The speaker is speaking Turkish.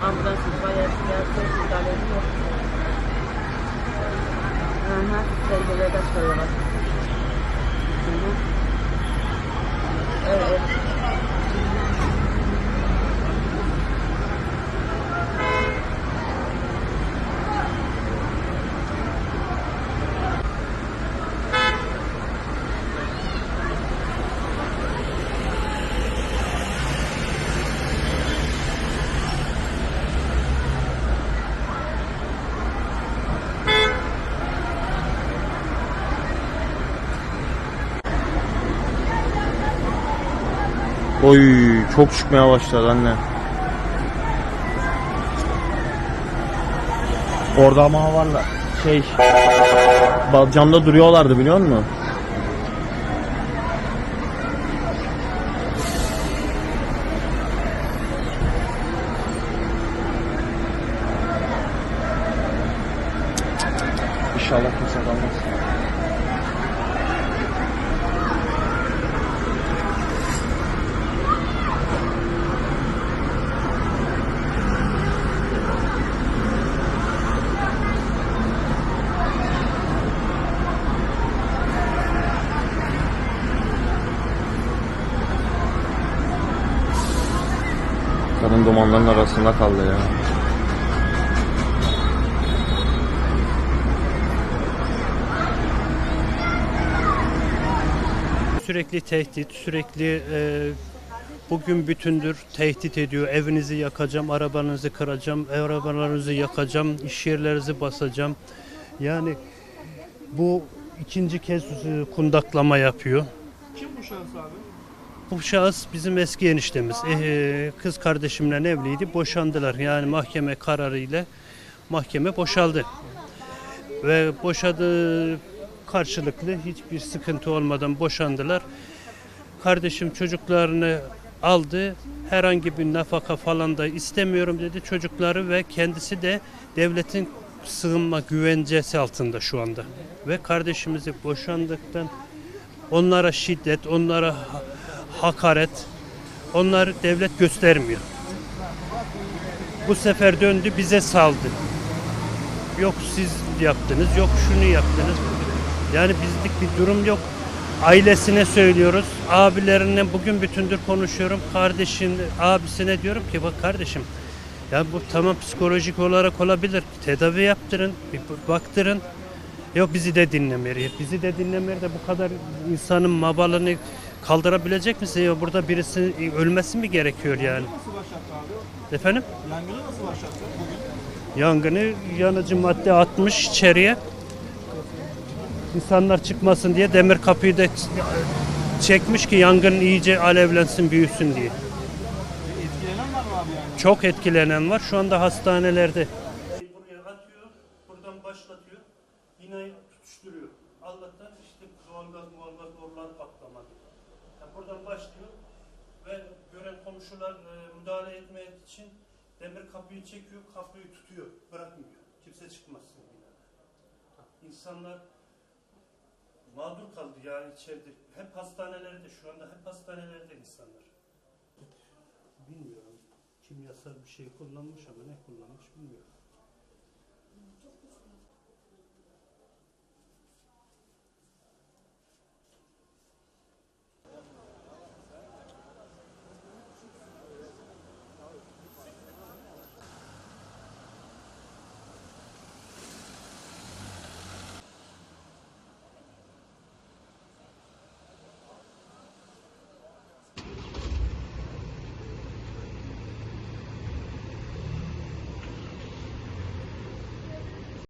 Ambulans itfaiye siyasi müdahale ediyor. Hı. Pencerede çıkıyorlar. Hı Oy çok çıkmaya başladı anne. Orada ama varlar. Şey camda duruyorlardı biliyor musun? İnşallah kimse kalmaz. Kadın dumanların arasında kaldı ya. Sürekli tehdit, sürekli e, bugün bütündür tehdit ediyor. Evinizi yakacağım, arabanızı kıracağım, arabalarınızı yakacağım, iş yerlerinizi basacağım. Yani bu ikinci kez e, kundaklama yapıyor. Kim bu şahıs abi? Bu şahıs bizim eski eniştemiz. E, kız kardeşimle evliydi, boşandılar. Yani mahkeme kararıyla mahkeme boşaldı. Ve boşadığı karşılıklı hiçbir sıkıntı olmadan boşandılar. Kardeşim çocuklarını aldı. Herhangi bir nafaka falan da istemiyorum dedi. Çocukları ve kendisi de devletin sığınma güvencesi altında şu anda. Ve kardeşimizi boşandıktan onlara şiddet, onlara hakaret, onları devlet göstermiyor. Bu sefer döndü bize saldı. Yok siz yaptınız, yok şunu yaptınız. Yani bizlik bir durum yok. Ailesine söylüyoruz. Abilerine bugün bütündür konuşuyorum. Kardeşin, abisine diyorum ki bak kardeşim ya bu tamam psikolojik olarak olabilir. Tedavi yaptırın, bir baktırın. Yok bizi de dinlemiyor. Bizi de dinlemiyor da bu kadar insanın mabalını kaldırabilecek misin? Ya burada birisi ölmesi mi gerekiyor yani? Nasıl başlattı abi? Efendim? Yangını nasıl başlattı bugün? Yangını yanıcı madde atmış içeriye. İnsanlar çıkmasın diye demir kapıyı da çekmiş ki yangın iyice alevlensin, büyüsün diye. Etkilenen var mı abi yani? Çok etkilenen var. Şu anda hastanelerde. Buraya atıyor, buradan başlatıyor. Binayı tutuşturuyor. Allah'tan işte doğalgaz muhalgaz borular patlamadı. Yani buradan başlıyor ve gören komşular e, müdahale etmek için demir kapıyı çekiyor, kapıyı tutuyor, bırakmıyor. Kimse çıkmasın binada. İnsanlar mağdur kaldı yani içeride. Hep hastanelerde şu anda hep hastanelerde insanlar. Bilmiyorum. Kimyasal bir şey kullanmış ama ne kullanmış bilmiyorum.